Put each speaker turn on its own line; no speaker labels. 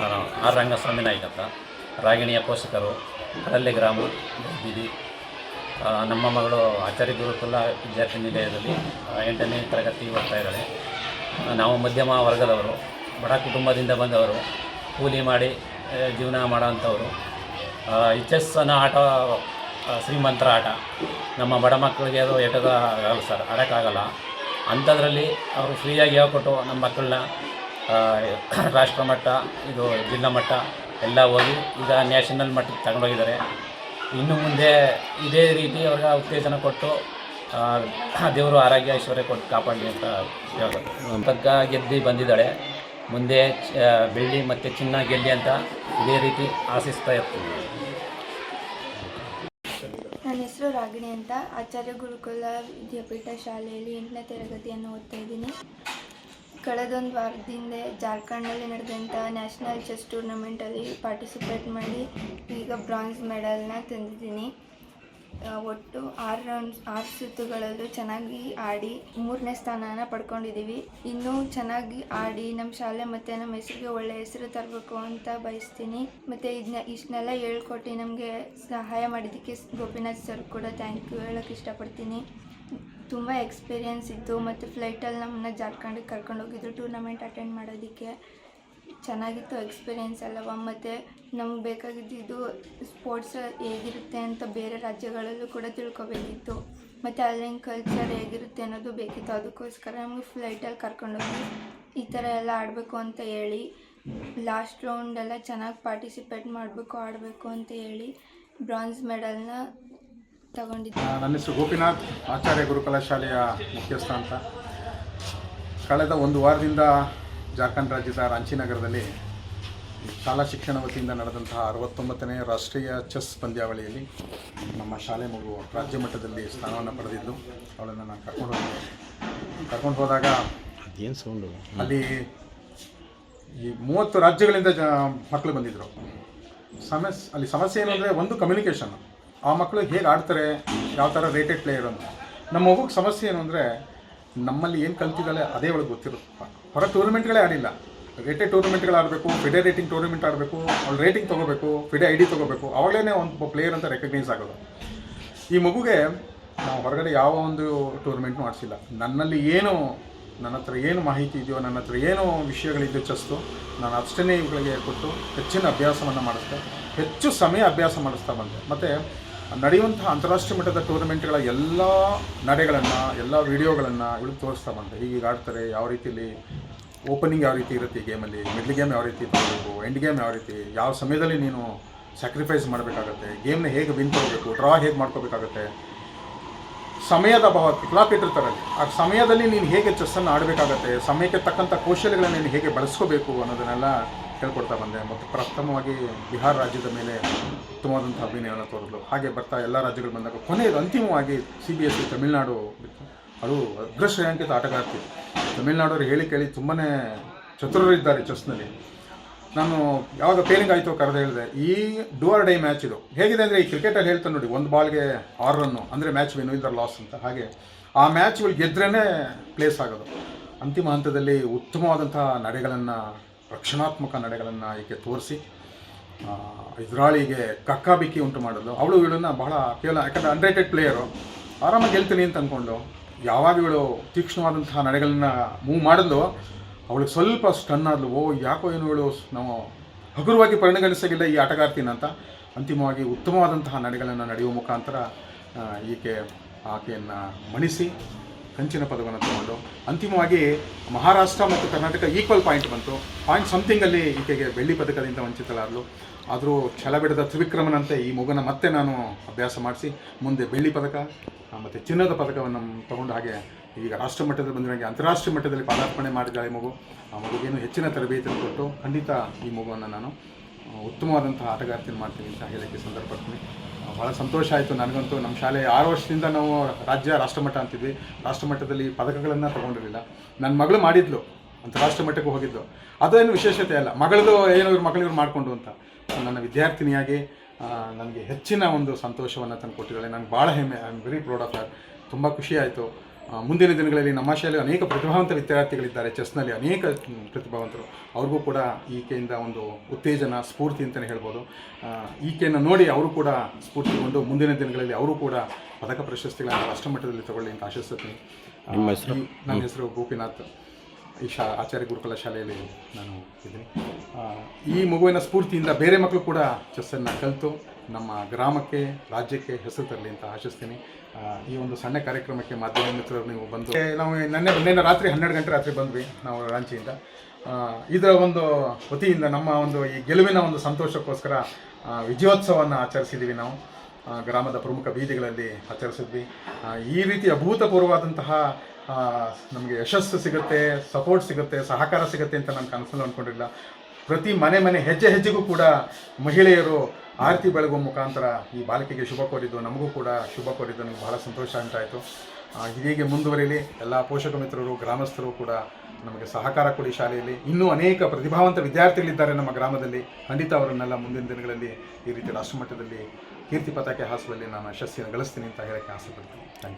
ನಾನು ಆರ್ ರಂಗಸ್ವಾಮಿ ರಾಗಿಣಿಯ ಪೋಷಕರು ಕಡಲೆ ಗ್ರಾಮ ಬೀದಿ ನಮ್ಮ ಮಗಳು ಆಚಾರ್ಯ ಗುರುಕುಲ ವಿದ್ಯಾರ್ಥಿ ನಿಲಯದಲ್ಲಿ ಎಂಟನೇ ತರಗತಿ ಓದ್ತಾ ಇದ್ದಾಳೆ. ನಾವು ಮಧ್ಯಮ ವರ್ಗದವರು, ಬಡ ಕುಟುಂಬದಿಂದ ಬಂದವರು, ಕೂಲಿ ಮಾಡಿ ಜೀವನ ಮಾಡೋವಂಥವ್ರು. ಅನ್ನೋ ಆಟ ಶ್ರೀಮಂತರ ಆಟ. ನಮ್ಮ ಬಡ ಮಕ್ಕಳಿಗೆ ಅದು ಎಟದ ಆಗಲ್ಲ ಸರ್, ಆಡೋಕ್ಕಾಗಲ್ಲ. ಅಂಥದ್ರಲ್ಲಿ ಅವರು ಫ್ರೀಯಾಗಿ ಹೇಳ್ಕೊಟ್ಟು ನಮ್ಮ ಮಕ್ಕಳನ್ನ ರಾಷ್ಟ್ರ ಮಟ್ಟ ಇದು ಜಿಲ್ಲಾ ಮಟ್ಟ ಎಲ್ಲ ಹೋಗಿ ಈಗ ನ್ಯಾಷನಲ್ ಮಟ್ಟಕ್ಕೆ ತಗೊಂಡೋಗಿದ್ದಾರೆ. ಇನ್ನು ಮುಂದೆ ಇದೇ ರೀತಿ ಅವ್ರಿಗೆ ಉತ್ತೇಜನ ಕೊಟ್ಟು ದೇವರು ಆರೋಗ್ಯ, ಐಶ್ವರ್ಯ ಕೊಟ್ಟು ಕಾಪಾಡಲಿ ಅಂತ ಹೇಳ್ಬೋದು. ತಗ್ಗ ಗೆದ್ದು ಬಂದಿದ್ದಾಳೆ. ಮುಂದೆ ಬೆಳ್ಳಿ ಮತ್ತು ಚಿನ್ನ ಗೆಲ್ಲಿ ಅಂತ ಇದೇ ರೀತಿ ಆಶಿಸ್ತಾ ಇರ್ತೀವಿ.
ನನ್ನ ಹೆಸರು ರಾಗಿಣಿ ಅಂತ. ಆಚಾರ್ಯ ಗುರುಕುಲ ವಿದ್ಯಾಪೀಠ ಶಾಲೆಯಲ್ಲಿ ಎಂಟನೇ ತರಗತಿಯನ್ನು ಓದ್ತಾ ಇದ್ದೀನಿ. ಕಳೆದೊಂದು ವಾರದಿಂದ ಜಾರ್ಖಂಡಲ್ಲಿ ನಡೆದಂಥ ನ್ಯಾಷನಲ್ ಚೆಸ್ ಟೂರ್ನಮೆಂಟಲ್ಲಿ ಪಾರ್ಟಿಸಿಪೇಟ್ ಮಾಡಿ ಈಗ ಬ್ರಾಂಜ್ ಮೆಡಲ್ನ ತಂದಿದ್ದೀನಿ. ಒಟ್ಟು ಆರು ರೌಂಡ್ಸ್ ಆರು ಸುತ್ತುಗಳಲ್ಲೂ ಚೆನ್ನಾಗಿ ಆಡಿ ಮೂರನೇ ಸ್ಥಾನನ ಪಡ್ಕೊಂಡಿದ್ದೀವಿ. ಇನ್ನೂ ಚೆನ್ನಾಗಿ ಆಡಿ ನಮ್ಮ ಶಾಲೆ ಮತ್ತು ನಮ್ಮ ಹೆಸರಿಗೆ ಒಳ್ಳೆಯ ಹೆಸರು ತರಬೇಕು ಅಂತ ಬಯಸ್ತೀನಿ. ಮತ್ತು ಇದನ್ನ ಇಷ್ಟನ್ನೆಲ್ಲ ಹೇಳ್ಕೊಟ್ಟು ನಮಗೆ ಸಹಾಯ ಮಾಡಿದ್ದಕ್ಕೆ ಗೋಪಿನಾಥ್ ಸರ್ ಕೂಡ ಥ್ಯಾಂಕ್ ಯು ಹೇಳೋಕ್ಕೆ ಇಷ್ಟಪಡ್ತೀನಿ. ತುಂಬ ಎಕ್ಸ್ಪೀರಿಯೆನ್ಸ್ ಇತ್ತು ಮತ್ತು ಫ್ಲೈಟಲ್ಲಿ ನಮ್ಮನ್ನ ಜಾರ್ಖಂಡಿಗೆ ಕರ್ಕೊಂಡು ಹೋಗಿದ್ರು. ಟೂರ್ನಮೆಂಟ್ ಅಟೆಂಡ್ ಮಾಡೋದಕ್ಕೆ ಚೆನ್ನಾಗಿತ್ತು ಎಕ್ಸ್ಪೀರಿಯೆನ್ಸ್ ಅಲ್ಲವ. ಮತ್ತು ನಮ್ಗೆ ಬೇಕಾಗಿದ್ದು ಸ್ಪೋರ್ಟ್ಸ್ ಹೇಗಿರುತ್ತೆ ಅಂತ ಬೇರೆ ರಾಜ್ಯಗಳಲ್ಲೂ ಕೂಡ ತಿಳ್ಕೊಬೇಕಿತ್ತು. ಮತ್ತು ಅಲ್ಲಿನ ಕಲ್ಚರ್ ಹೇಗಿರುತ್ತೆ ಅನ್ನೋದು ಬೇಕಿತ್ತು. ಅದಕ್ಕೋಸ್ಕರ ನಮಗೆ ಫ್ಲೈಟಲ್ಲಿ ಕರ್ಕೊಂಡೋಗಿ ಈ ಥರ ಎಲ್ಲ ಆಡಬೇಕು ಅಂತ ಹೇಳಿ ಲಾಸ್ಟ್ ರೌಂಡೆಲ್ಲ ಚೆನ್ನಾಗಿ ಪಾರ್ಟಿಸಿಪೇಟ್ ಮಾಡಬೇಕು, ಆಡಬೇಕು ಅಂತ ಹೇಳಿ ಬ್ರಾಂಜ್ ಮೆಡಲ್ನ ತಗೊಂಡಿದ್ದೆ.
ನನ್ನ ಹೆಸರು ಗೋಪಿನಾಥ್ ಆಚಾರ್ಯ ಗುರುಕಲಾ ಶಾಲೆಯ ಮುಖ್ಯಸ್ಥ ಅಂತ. ಕಳೆದ ಒಂದು ವಾರದಿಂದ ಜಾರ್ಖಂಡ್ ರಾಜ್ಯದ ರಾಂಚಿನಗರದಲ್ಲಿ ಶಾಲಾ ಶಿಕ್ಷಣ ವತಿಯಿಂದ ನಡೆದಂತಹ ಅರವತ್ತೊಂಬತ್ತನೇ ರಾಷ್ಟ್ರೀಯ ಚೆಸ್ ಪಂದ್ಯಾವಳಿಯಲ್ಲಿ ನಮ್ಮ ಶಾಲೆ ಮಗು ರಾಜ್ಯ ಮಟ್ಟದಲ್ಲಿ ಸ್ಥಾನವನ್ನು ಪಡೆದಿದ್ದು ಅವಳನ್ನು ನಾನು ಕರ್ಕೊಂಡು ಹೋದೆ. ಕರ್ಕೊಂಡು ಹೋದಾಗ
ಏನು ಸೌಂಡು
ಅಲ್ಲಿ ಈ ಮೂವತ್ತು ರಾಜ್ಯಗಳಿಂದ ಜ ಮಕ್ಕಳು ಬಂದಿದ್ದರು ಸಮಸ್ಯೆ ಅಲ್ಲಿ ಸಮಸ್ಯೆ ಏನು ಅಂದರೆ ಒಂದು ಕಮ್ಯುನಿಕೇಷನ್ ಆ ಮಕ್ಕಳು ಹೇಗೆ ಆಡ್ತಾರೆ, ಯಾವ ಥರ ರೇಟೆಡ್ ಪ್ಲೇಯರ್ ಅಂತ. ನಮ್ಮ ಮಗುಗೆ ಸಮಸ್ಯೆ ಏನು ಅಂದರೆ, ನಮ್ಮಲ್ಲಿ ಏನು ಕಲ್ತಿದ್ದಾಳೆ ಅದೇ ಒಳಗೆ ಗೊತ್ತಿರುತ್ತೆ ಹೊರ ಟೂರ್ನಮೆಂಟ್ಗಳೇ ಆಡಿಲ್ಲ. ರೇಟೆಡ್ ಟೂರ್ನಮೆಂಟ್ಗಳು ಆಡಬೇಕು ಫಿಡೆ ರೇಟಿಂಗ್ ಟೂರ್ನಮೆಂಟ್ ಆಡಬೇಕು, ಅವ್ಳು ರೇಟಿಂಗ್ ತೊಗೋಬೇಕು ಫಿಡೆ ಐ ಡಿ ತೊಗೋಬೇಕು ಅವಾಗಲೇ ಒಂದು ಪ್ಲೇಯರ್ ಅಂತ ರೆಕಗ್ನೈಸ್ ಆಗೋದು. ಈ ಮಗುಗೆ ನಾವು ಹೊರಗಡೆ ಯಾವ ಒಂದು ಟೂರ್ನಮೆಂಟ್ನೂ ಆಡಿಸಿಲ್ಲ. ನನ್ನಲ್ಲಿ ಏನು, ನನ್ನ ಹತ್ರ ಏನು ಮಾಹಿತಿ ಇದೆಯೋ, ನನ್ನ ಹತ್ರ ಏನು ವಿಷಯಗಳಿದೆಯೋ ಚಸ್ತು, ನಾನು ಅಷ್ಟೇನೆ ಇವುಗಳಿಗೆ ಕೊಟ್ಟು ಹೆಚ್ಚಿನ ಅಭ್ಯಾಸವನ್ನು ಮಾಡಿಸ್ದೆ. ಹೆಚ್ಚು ಸಮಯ ಅಭ್ಯಾಸ ಮಾಡಿಸ್ತಾ ಬಂದೆ. ಮತ್ತು ನಡೆಯುವಂತಹ ಅಂತಾರಾಷ್ಟ್ರೀಯ ಮಟ್ಟದ ಟೂರ್ನಮೆಂಟ್ಗಳ ಎಲ್ಲ ನಡೆಗಳನ್ನು, ಎಲ್ಲ ವೀಡಿಯೋಗಳನ್ನು ಇವಳು ತೋರಿಸ್ತಾ ಬಂದೆ ಹೀಗೆ ಆಡ್ತಾರೆ, ಯಾವ ರೀತಿಯಲ್ಲಿ ಓಪನಿಂಗ್ ಯಾವ ರೀತಿ ಇರುತ್ತೆ ಈ ಗೇಮಲ್ಲಿ ಮಿಡ್ಲ್ ಗೇಮ್ ಯಾವ ರೀತಿ ತಗೋಬೇಕು ಎಂಡ್ ಗೇಮ್ ಯಾವ ರೀತಿ, ಯಾವ ಸಮಯದಲ್ಲಿ ನೀನು ಸ್ಯಾಕ್ರಿಫೈಸ್ ಮಾಡಬೇಕಾಗತ್ತೆ ಗೇಮ್ನ ಹೇಗೆ ವಿನ್ ತಗೋಬೇಕು ಡ್ರಾ ಹೇಗೆ ಮಾಡ್ಕೋಬೇಕಾಗತ್ತೆ ಸಮಯದ ಅಭಾವ ಕ್ಲಾಕ್ ಇಟ್ಟಿರ್ತಾರೆ. ಆ ಸಮಯದಲ್ಲಿ ನೀನು ಹೇಗೆ ಚೆಸ್ಸನ್ನು ಆಡಬೇಕಾಗತ್ತೆ, ಸಮಯಕ್ಕೆ ತಕ್ಕಂಥ ಕೌಶಲ್ಯಗಳನ್ನು ನೀನು ಹೇಗೆ ಬಳಸ್ಕೋಬೇಕು ಅನ್ನೋದನ್ನೆಲ್ಲ ಹೇಳ್ಕೊಡ್ತಾ ಬಂದೆ ಮತ್ತು ಪ್ರಥಮವಾಗಿ ಬಿಹಾರ ರಾಜ್ಯದ ಮೇಲೆ ಉತ್ತಮವಾದಂಥ ಅಭಿನಯವನ್ನು ತೋರಿದ್ಲು. ಹಾಗೆ ಬರ್ತಾ ಎಲ್ಲ ರಾಜ್ಯಗಳು ಬಂದಾಗ ಕೊನೆಯದು ಅಂತಿಮವಾಗಿ C B S C Tamil Nadu ಅದು ಅಗ್ರಶ್ರೇಯಾಂಕಿತ ಆಟಗಾರ್ತಿ. ತಮಿಳುನಾಡವರು ಹೇಳಿ ಕೇಳಿ ತುಂಬಾ ಚತುರರಿದ್ದಾರೆ ಚೆಸ್ನಲ್ಲಿ. ನಾನು ಯಾವಾಗ ಫೇಲಿಂಗ್ ಆಯಿತು ಕರೆದು ಹೇಳಿದೆ, ಈ ಡೂ ಆರ್ ಡೈ ಮ್ಯಾಚ್ ಇದು. ಹೇಗಿದೆ ಅಂದರೆ ಈ ಕ್ರಿಕೆಟಲ್ಲಿ ಹೇಳ್ತಾನೆ ನೋಡಿ, ಒಂದು ಬಾಲ್ಗೆ ಆರು ರನ್ನು ಅಂದರೆ ಮ್ಯಾಚ್ ವಿನ್ ಇಲ್ಲರ ಲಾಸ್ ಅಂತ. ಹಾಗೆ ಆ ಮ್ಯಾಚ್ಗಳು ಗೆದ್ರೇ ಪ್ಲೇಸ್ ಆಗೋದು. ಅಂತಿಮ ಹಂತದಲ್ಲಿ ಉತ್ತಮವಾದಂಥ ನಡೆಗಳನ್ನು ರಕ್ಷಣಾತ್ಮಕ ನಡೆಗಳನ್ನು ಈಕೆ ತೋರಿಸಿ ಎದುರಾಳಿಗೆ ಕಕ್ಕಾಬಿಕ್ಕಿ ಉಂಟು ಮಾಡೋದು ಅವಳು ಇವಳನ್ನು ಬಹಳ ಕೇವಲ ಯಾಕಂದರೆ ಅನ್ರೇಟೆಡ್ ಪ್ಲೇಯರು ಆರಾಮಾಗಿ ಗೆಲ್ತೀನಿ ಅಂತ ಅಂದ್ಕೊಂಡು ಯಾವಾಗ ಇವಳು ತೀಕ್ಷ್ಣವಾದಂತಹ ನಡೆಗಳನ್ನ ಮೂವ್ ಮಾಡಿದ್ಲು, ಅವಳಿಗೆ ಸ್ವಲ್ಪ ಸ್ಟನ್ ಆದ್ಲು. ಓ, ಯಾಕೋ ಏನು ಇವಳು ನಾವು ಹಗುರವಾಗಿ ಪರಿಣಗಣಿಸಲಿಲ್ಲ ಈ ಆಟಗಾರ್ತೀನಿ ಅಂತ. ಅಂತಿಮವಾಗಿ ಉತ್ತಮವಾದಂತಹ ನಡೆಗಳನ್ನು ನಡೆಯುವ ಮುಖಾಂತರ ಈಕೆ ಆಕೆಯನ್ನು ಮಣಿಸಿ ಕಂಚಿನ ಪದವನ್ನು ತಗೊಂಡು ಅಂತಿಮವಾಗಿ ಮಹಾರಾಷ್ಟ್ರ ಮತ್ತು ಕರ್ನಾಟಕ ಈಕ್ವಲ್ ಪಾಯಿಂಟ್ ಬಂತು. ಪಾಯಿಂಟ್ ಸಮಥಿಂಗಲ್ಲಿ ಈಕೆಗೆ ಬೆಳ್ಳಿ ಪದಕದಿಂದ ವಂಚಿತಳಾದ್ಲು. ಆದರೂ ಛಲ ಬಿಡದ ತ್ರಿವಿಕ್ರಮನಂತೆ ಈ ಮಗುನ ಮತ್ತೆ ನಾನು ಅಭ್ಯಾಸ ಮಾಡಿಸಿ, ಮುಂದೆ ಬೆಳ್ಳಿ ಪದಕ ಮತ್ತು ಚಿನ್ನದ ಪದಕವನ್ನು ತಗೊಂಡು ಹಾಗೆ ಈಗ ರಾಷ್ಟ್ರ ಮಟ್ಟದಲ್ಲಿ ಬಂದಿರೋಂಗೆ ಅಂತಾರಾಷ್ಟ್ರೀಯ ಮಟ್ಟದಲ್ಲಿ ಪಾದಾರ್ಪಣೆ ಮಾಡಿದ್ದಾಳೆ ಮಗು. ಆ ಮಗುಗೇನು ಹೆಚ್ಚಿನ ತರಬೇತಿಯನ್ನು ಕೊಟ್ಟು ಖಂಡಿತ ಈ ಮಗುವನ್ನು ನಾನು ಉತ್ತಮವಾದಂತಹ ಆಟಗಾರ್ತಿಯನ್ನು ಮಾಡ್ತೀನಿ ಅಂತ ಹೇಳಕ್ಕೆ ಸಂದರ್ಭ ಪಡ್ತೀನಿ ಭಾಳ ಸಂತೋಷ ಆಯಿತು ನನಗಂತೂ. ನಮ್ಮ ಶಾಲೆ ಆರು ವರ್ಷದಿಂದ ನಾವು ರಾಜ್ಯ ರಾಷ್ಟ್ರಮಟ್ಟ ಅಂತಿದ್ವಿ. ರಾಷ್ಟ್ರಮಟ್ಟದಲ್ಲಿ ಪದಕಗಳನ್ನು ತೊಗೊಂಡಿರಲಿಲ್ಲ. ನನ್ನ ಮಗಳು ಮಾಡಿದ್ಲು ರಾಷ್ಟ್ರ ಮಟ್ಟಕ್ಕೆ ಹೋಗಿದ್ದು. ಅದೇನು ವಿಶೇಷತೆ ಅಲ್ಲ. ಮಗಳದು ಏನೋ ಇವ್ರ ಮಗಳಿವ್ರು ಮಾಡಿಕೊಂಡು ಅಂತ. ನನ್ನ ವಿದ್ಯಾರ್ಥಿನಿಯಾಗಿ ನನಗೆ ಹೆಚ್ಚಿನ ಒಂದು ಸಂತೋಷವನ್ನು ತಂದು ಕೊಟ್ಟಿದ್ದಾಳೆ. ನನಗೆ ಭಾಳ ಹೆಮ್ಮೆ. I am very proud of that ತುಂಬ ಖುಷಿ ಆಯಿತು. ಮುಂದಿನ ದಿನಗಳಲ್ಲಿ ನಮ್ಮ ಶಾಲೆಯಲ್ಲಿ ಅನೇಕ ಪ್ರತಿಭಾವಂತ ವಿದ್ಯಾರ್ಥಿಗಳಿದ್ದಾರೆ. ಚೆಸ್ನಲ್ಲಿ ಅನೇಕ ಪ್ರತಿಭಾವಂತರು. ಅವ್ರಿಗೂ ಕೂಡ ಈಕೆಯಿಂದ ಒಂದು ಉತ್ತೇಜನ ಸ್ಫೂರ್ತಿ ಅಂತಲೇ ಹೇಳ್ಬೋದು. ಈಕೆಯನ್ನು ನೋಡಿ ಅವರು ಕೂಡ ಸ್ಫೂರ್ತಿಗೊಂಡು ಮುಂದಿನ ದಿನಗಳಲ್ಲಿ ಅವರು ಕೂಡ ಪದಕ ಪ್ರಶಸ್ತಿಗಳನ್ನು ರಾಷ್ಟ್ರಮಟ್ಟದಲ್ಲಿ ತಗೊಳ್ಳಿ ಅಂತ ಆಶಿಸ್ತೀನಿ ನನ್ನ ಹೆಸರು ಗೋಪಿನಾಥ್. ಈ ಶಾ ಆಚಾರ್ಯ ಗುರುಕುಲ ಶಾಲೆಯಲ್ಲಿ ನಾನು ಇದ್ದೀನಿ. ಈ ಮಗುವಿನ ಸ್ಫೂರ್ತಿಯಿಂದ ಬೇರೆ ಮಕ್ಕಳು ಕೂಡ ಚೆಸ್ಸನ್ನು ಕಲಿತು ನಮ್ಮ ಗ್ರಾಮಕ್ಕೆ, ರಾಜ್ಯಕ್ಕೆ ಹೆಸರು ತರಲಿ ಅಂತ ಆಶಿಸ್ತೀನಿ. ಈ ಒಂದು ಸಣ್ಣ ಕಾರ್ಯಕ್ರಮಕ್ಕೆ ಮಾಧ್ಯಮ ಮಿತ್ರರು ನೀವು ಬಂದು ನಾವು ನೆನ್ನೆ ನಿನ್ನೆ ರಾತ್ರಿ ಹನ್ನೆರಡು ಗಂಟೆ ರಾತ್ರಿ ಬಂದ್ವಿ ನಾವು ರಾಂಚಿಯಿಂದ. ಇದರ ಒಂದು ವತಿಯಿಂದ ನಮ್ಮ ಒಂದು ಈ ಗೆಲುವಿನ ಒಂದು ಸಂತೋಷಕ್ಕೋಸ್ಕರ ವಿಜಯೋತ್ಸವವನ್ನು ಆಚರಿಸಿದ್ದೀವಿ ನಾವು. ಗ್ರಾಮದ ಪ್ರಮುಖ ಬೀದಿಗಳಲ್ಲಿ ಆಚರಿಸಿದ್ವಿ. ಈ ರೀತಿ ಅಭೂತಪೂರ್ವವಾದಂತಹ ನಮಗೆ ಯಶಸ್ಸು ಸಿಗುತ್ತೆ ಸಪೋರ್ಟ್ ಸಿಗುತ್ತೆ, ಸಹಕಾರ ಸಿಗುತ್ತೆ ಅಂತ ನಾನು ಕನಸಲ್ಲಿ ಅಂದ್ಕೊಂಡಿಲ್ಲ. ಪ್ರತಿ ಮನೆ ಮನೆ ಹೆಜ್ಜೆ ಹೆಜ್ಜೆಗೂ ಕೂಡ ಮಹಿಳೆಯರು ಆರತಿ ಬೆಳಗುವ ಮುಖಾಂತರ ಈ ಬಾಲಕಿಗೆ ಶುಭ ಕೋರಿದ್ದು ನಮಗೂ ಕೂಡ ಶುಭ ಕೋರಿದ್ದು ನನಗೆ ಬಹಳ ಸಂತೋಷ ಆ, ಹೀಗೆ ಮುಂದುವರಿಲಿ ಎಲ್ಲ ಪೋಷಕ ಮಿತ್ರರು ಗ್ರಾಮಸ್ಥರು ಕೂಡ ನಮಗೆ ಸಹಕಾರ ಕೊಡಿ ಶಾಲೆಯಲ್ಲಿ. ಇನ್ನೂ ಅನೇಕ ಪ್ರತಿಭಾವಂತ ವಿದ್ಯಾರ್ಥಿಗಳಿದ್ದಾರೆ ನಮ್ಮ ಗ್ರಾಮದಲ್ಲಿ. ಖಂಡಿತ ಅವರನ್ನೆಲ್ಲ ಮುಂದಿನ ದಿನಗಳಲ್ಲಿ ಈ ರೀತಿ ರಾಷ್ಟ್ರಮಟ್ಟದಲ್ಲಿ ಕೀರ್ತಿ ಪತಾಕೆ ಹಾಸುವಲ್ಲಿ ನಾನು ಯಶಸ್ಸಿನ ಗಳಿಸ್ತೀನಿ ಅಂತ ಹೇಳಕ್ಕೆ ಆಸೆ ಪಡ್ತೀನಿ.